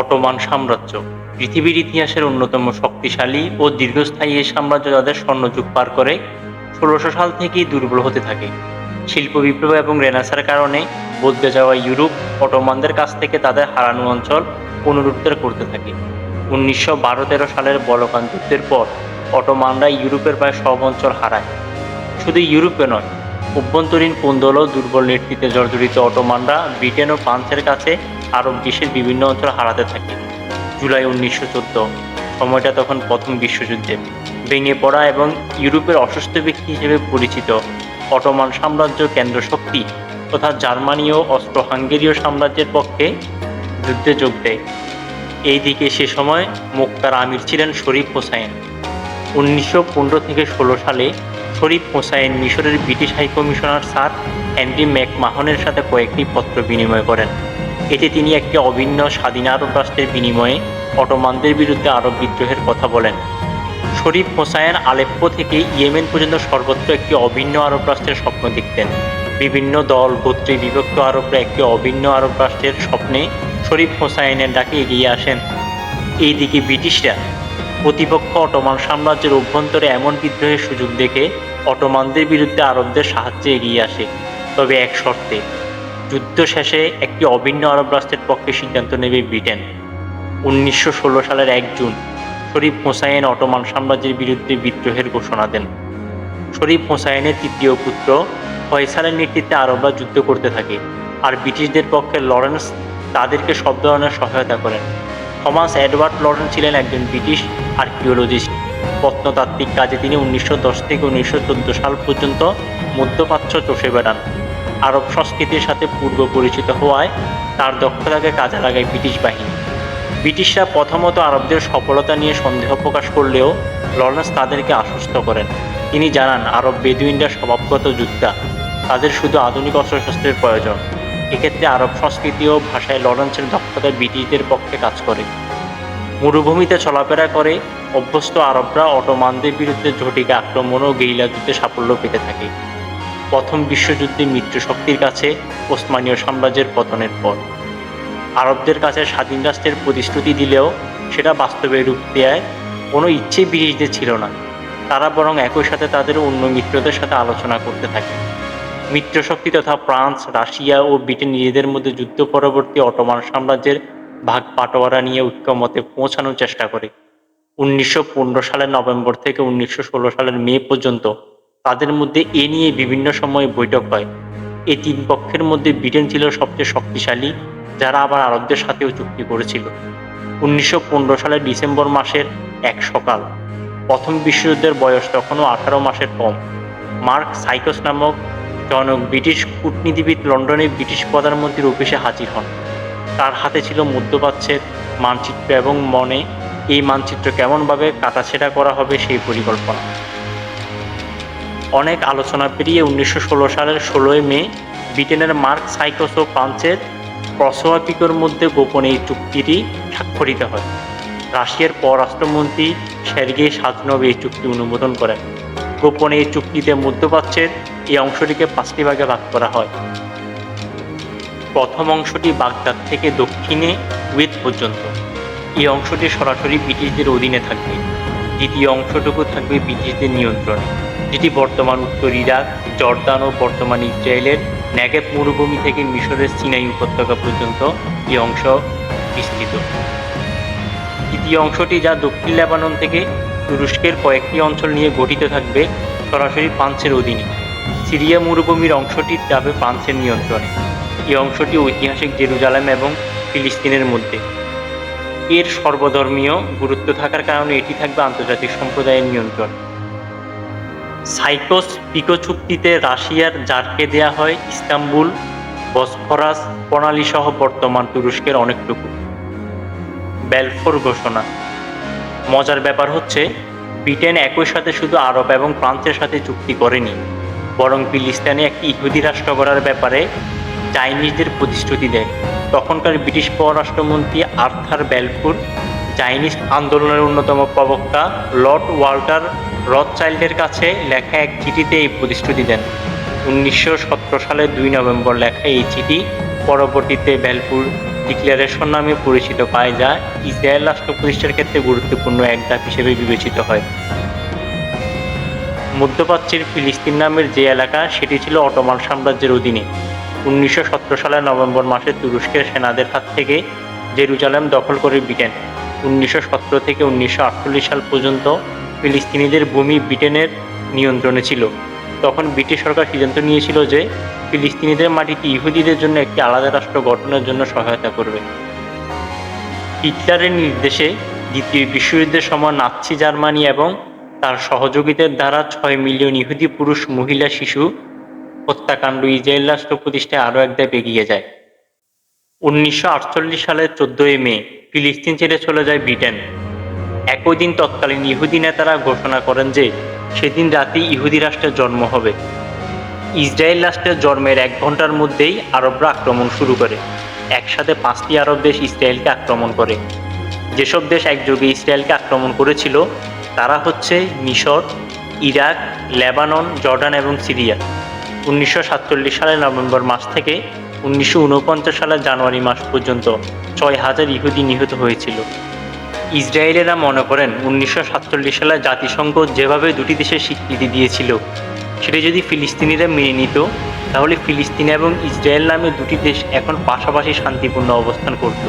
Ottoman সাম্রাজ্য। পৃথিবীর ইতিহাসের অন্যতম শক্তিশালী ও দীর্ঘস্থায়ী এই সাম্রাজ্য তাদের স্বর্ণযুগ পার করে ষোলোশো সাল থেকেই দুর্বল হতে থাকে। শিল্প বিপ্লব এবং রেনাসার কারণে বদলে যাওয়া ইউরোপ অটোমানদের কাছ থেকে তাদের হারানো অঞ্চল পুনরুদ্ধার করতে থাকে। উনিশশো বারো তেরো সালের বলকান যুদ্ধের পর অটোমানরা ইউরোপের প্রায় সব অঞ্চল হারায়। শুধু ইউরোপে নয় অভ্যন্তরীণ কোন্দল দুর্বল নেতৃত্বে জর্জরিত অটোমানরা ব্রিটেন ও ফ্রান্সের কাছে আরব বিশ্বের বিভিন্ন অঞ্চল হারাতে থাকে। জুলাই উনিশশো চোদ্দ। সময়টা তখন প্রথম বিশ্বযুদ্ধে। ভেঙে পড়া এবং ইউরোপের অসুস্থ ব্যক্তি হিসেবে পরিচিত অটোমান সাম্রাজ্য কেন্দ্র শক্তি তথা জার্মানি ও অস্ট্রো হাঙ্গেরীয় সাম্রাজ্যের পক্ষে যুদ্ধে যোগ দেয়। এই দিকে সে সময় মুক্তার আমির ছিলেন শরীফ হোসাইন। উনিশশো পনেরো থেকে ষোলো সালে শরীফ হোসাইন মিশরের British high commissioner sir Henry ম্যাকমাহনের সাথে কয়েকটি পত্র বিনিময় করেন। এতে তিনি একটি অভিন্ন স্বাধীন আরব রাষ্ট্রের বিনিময়ে অটোমানদের বিরুদ্ধে আরব বিদ্রোহের কথা বলেন। শরীফ হোসাইন আলেপ্পো থেকে ইয়েমেন পর্যন্ত সর্বত্র একটি অভিন্ন আরব রাষ্ট্রের স্বপ্ন দেখতেন। বিভিন্ন দল, গোত্রে বিভক্ত আরবরা একটি অভিন্ন আরব রাষ্ট্রের স্বপ্নে শরীফ হোসাইনের ডাকে এগিয়ে আসেন। এইদিকে ব্রিটিশরা প্রতিপক্ষ অটোমান সাম্রাজ্যের অভ্যন্তরে এমন বিদ্রোহের সুযোগ দেখে অটোমানদের বিরুদ্ধে আরবদের সাহায্যে এগিয়ে আসে, তবে এক শর্তে, যুদ্ধ শেষে একটি অভিন্ন আরব রাষ্ট্রের পক্ষে সিদ্ধান্ত নেবে ব্রিটেন। উনিশশো ষোলো সালের এক জুন, শরীফ হোসাইন অটোমান সাম্রাজ্যের বিরুদ্ধে বিদ্রোহের ঘোষণা দেন। শরীফ হোসাইনের তৃতীয় পুত্র ফয়সালের নেতৃত্বে আরবরা যুদ্ধ করতে থাকে, আর ব্রিটিশদের পক্ষে লরেন্স তাদেরকে সব ধরনের সহায়তা করেন। থমাস এডওয়ার্ড লরেন্স ছিলেন একজন ব্রিটিশ আর্কিওলজিস্ট। প্রত্নতাত্ত্বিক কাজে তিনি উনিশশো দশ থেকে উনিশশো চোদ্দ সাল পর্যন্ত মধ্যপ্রাচ্য চষে বেড়ান। আরব সংস্কৃতির সাথে পূর্ব পরিচিত হওয়ায় তার দক্ষতাকে কাজে লাগায় ব্রিটিশ বাহিনী। ব্রিটিশরা প্রথমত আরবদের সফলতা নিয়ে সন্দেহ প্রকাশ করলেও লরেন্স তাদেরকে আশ্বস্ত করেন। তিনি জানান, আরব বেদুইনরা স্বভাবগত যোদ্ধা, তাদের শুধু আধুনিক অস্ত্রশস্ত্রের প্রয়োজন। এক্ষেত্রে আরব সংস্কৃতি ও ভাষায় লরেন্সের দক্ষতা ব্রিটিশদের পক্ষে কাজ করে। মরুভূমিতে চলাফেরা করে, অভ্যস্ত আরবরা অটোমানদের বিরুদ্ধে ঝটিকা আক্রমণ ও গেইলা যুদ্ধে সাফল্য পেতে থাকে। প্রথম বিশ্বযুদ্ধে মিত্রশক্তির কাছে ওসমানীয় সাম্রাজ্যের পতনের পর। আরবদের কাছে স্বাধীন রাষ্ট্রের প্রতিশ্রুতি দিলেও সেটা বাস্তবে রূপ দেয় কোনো ইচ্ছে ব্রিটিশদের ছিল না। তারা বরং একই সাথে তাদের অন্য মিত্রদের সাথে আলোচনা করতে থাকে। মিত্রশক্তি তথা ফ্রান্স, রাশিয়া ও ব্রিটেন নিজেদের মধ্যে যুদ্ধ পরবর্তী অটোমান সাম্রাজ্যের ভাগ পাটোয়ারা নিয়ে ঐক্যমতে পৌঁছানোর চেষ্টা করে। উনিশশো পনেরো সালের নভেম্বর থেকে উনিশশো ষোলো সালের মে পর্যন্ত তাদের মধ্যে এ নিয়ে বিভিন্ন সময়ে বৈঠক হয়। এই তিন পক্ষের মধ্যে ব্রিটেন ছিল সবচেয়ে শক্তিশালী, যারা আবার আরবদের সাথেও চুক্তি করেছিল। উনিশশো পনেরো সালের ডিসেম্বর মাসের এক সকাল, প্রথম বিশ্বযুদ্ধের বয়স তখনও আঠারো মাসের কম। মার্ক সাইকস নামক জনক ব্রিটিশ কূটনীতিবিদ লন্ডনে ব্রিটিশ প্রধানমন্ত্রীর অফিসে হাজির হন। তার হাতে ছিল মধ্যপ্রাচ্যের মানচিত্র এবং মনে এই মানচিত্র কেমনভাবে কাটাছেড়া করা হবে সেই পরিকল্পনা। অনেক আলোচনা পেরিয়ে উনিশশো ষোলো সালের ষোলোই মে ব্রিটেনের মার্ক সাইকস ও ফ্রান্সের প্রসোয়াপিকোর মধ্যে গোপনে এই চুক্তিটি স্বাক্ষরিত হয়। রাশিয়ার পররাষ্ট্রমন্ত্রী সের্গেই সাজনভ এই চুক্তি অনুমোদন করেন। গোপনে এই চুক্তিতে মধ্যপ্রাচ্যের এই অংশটিকে পাঁচটি ভাগে ভাগ করা হয়। প্রথম অংশটি বাগদাদ থেকে দক্ষিণে কুয়েত পর্যন্ত। এই অংশটি সরাসরি ব্রিটিশদের অধীনে থাকবে। দ্বিতীয় অংশটুকু থাকবে ব্রিটিশদের নিয়ন্ত্রণে, যেটি বর্তমান উত্তর ইরাক, জর্দান ও বর্তমান ইসরায়েলের ন্যাগেব মরুভূমি থেকে মিশরের সিনাই উপত্যকা পর্যন্ত এই অংশ বিস্তৃত। তৃতীয় অংশটি যা দক্ষিণ লেবানন থেকে তুরস্কের কয়েকটি অঞ্চল নিয়ে গঠিত থাকবে সরাসরি ফ্রান্সের অধীনে। সিরিয়া মরুভূমির অংশটি যাবে ফ্রান্সের নিয়ন্ত্রণে। এই অংশটি ঐতিহাসিক জেরুজালেম এবং ফিলিস্তিনের মধ্যে। এর সর্বধর্মীয় গুরুত্ব থাকার কারণে এটি থাকবে আন্তর্জাতিক সম্প্রদায়ের নিয়ন্ত্রণ। সাইকোস পিকো চুক্তিতে রাশিয়ার জারকে দেয়া হয় ইস্তাম্বুল, বসফরাস প্রণালী সহ বর্তমান তুরস্কের অনেকটুকু। বেলফোর ঘোষণা। মজার ব্যাপার হচ্ছে, ব্রিটেন একই সাথে শুধু আরব এবং ফ্রান্সের সাথে চুক্তি করেনি। বরং ফিলিস্তিনে একটি ইহুদি রাষ্ট্র গড়ার ব্যাপারে চাইনিজদের প্রতিশ্রুতি দেয়। তখনকার ব্রিটিশ পররাষ্ট্রমন্ত্রী আর্থার বেলফুর, চাইনিজ আন্দোলনের অন্যতম প্রবক্তা লর্ড ওয়াল্টার রথচাইল্ডের কাছে লেখা এক চিঠিতে এই প্রতিশ্রুতি দেন। উনিশশো সতেরো সালের দুই নভেম্বর লেখা এই চিঠি পরবর্তীতে ভ্যালপুর ডিক্লারেশন নামে পরিচিত পায় যা ইসরায়েল রাষ্ট্র প্রতিষ্ঠার ক্ষেত্রে গুরুত্বপূর্ণ এক ধাপ হিসেবে বিবেচিত হয়। মধ্যপ্রাচ্যের ফিলিস্তিন নামের যে এলাকা, সেটি ছিল অটোমান সাম্রাজ্যের অধীনে। উনিশশো সতেরো সালের নভেম্বর মাসে তুরস্কের সেনাদের হাত থেকে জেরুজালেম দখল করে ব্রিটেন। উনিশশো সতেরো থেকে উনিশশো আটচল্লিশ সাল পর্যন্ত ফিলিস্তিনিদের ভূমি ব্রিটেনের নিয়ন্ত্রণে ছিল। তখন ব্রিটিশ সরকার সিদ্ধান্ত নিয়েছিল যে ফিলিস্তিনিদের মাটিতে ইহুদিদের জন্য একটি আলাদা রাষ্ট্র গঠনের জন্য সহায়তা করবে। হিটলারের নির্দেশে দ্বিতীয় বিশ্বযুদ্ধের সময় নাৎসি জার্মানি এবং তার সহযোগীদের দ্বারা ছয় মিলিয়ন ইহুদি পুরুষ, মহিলা, শিশু হত্যাকাণ্ড ইসরায়েল রাষ্ট্র প্রতিষ্ঠায় আরও এক ধাপ এগিয়ে যায়। উনিশশো আটচল্লিশ সালের চোদ্দই মে ফিলিস্তিন ছেড়ে চলে যায় ব্রিটেন। একই দিন তৎকালীন ইহুদি নেতারা ঘোষণা করেন যে সেদিন রাতেই ইহুদি রাষ্ট্রের জন্ম হবে। ইসরায়েল রাষ্ট্রের জন্মের এক ঘণ্টার মধ্যেই আরবরা আক্রমণ শুরু করে। একসাথে পাঁচটি আরব দেশ ইসরায়েলকে আক্রমণ করে। যেসব দেশ একযোগে ইসরায়েলকে আক্রমণ করেছিল তারা হচ্ছে মিশর, ইরাক, লেবানন, জর্ডান এবং সিরিয়া। উনিশশো সাতচল্লিশ সালের নভেম্বর মাস থেকে উনিশশো উনপঞ্চাশ সালের জানুয়ারি মাস পর্যন্ত ছয় হাজার ইহুদি নিহত হয়েছিল। ইসরায়েলেরা মনে করেন উনিশশো সাতচল্লিশ সালে জাতিসংঘ যেভাবে দুটি দেশের স্বীকৃতি দিয়েছিল, সেটা যদি ফিলিস্তিনিরা মেনে নিত, তাহলে ফিলিস্তিন এবং ইসরায়েল নামে দুটি দেশ এখন পাশাপাশি শান্তিপূর্ণ অবস্থান করত।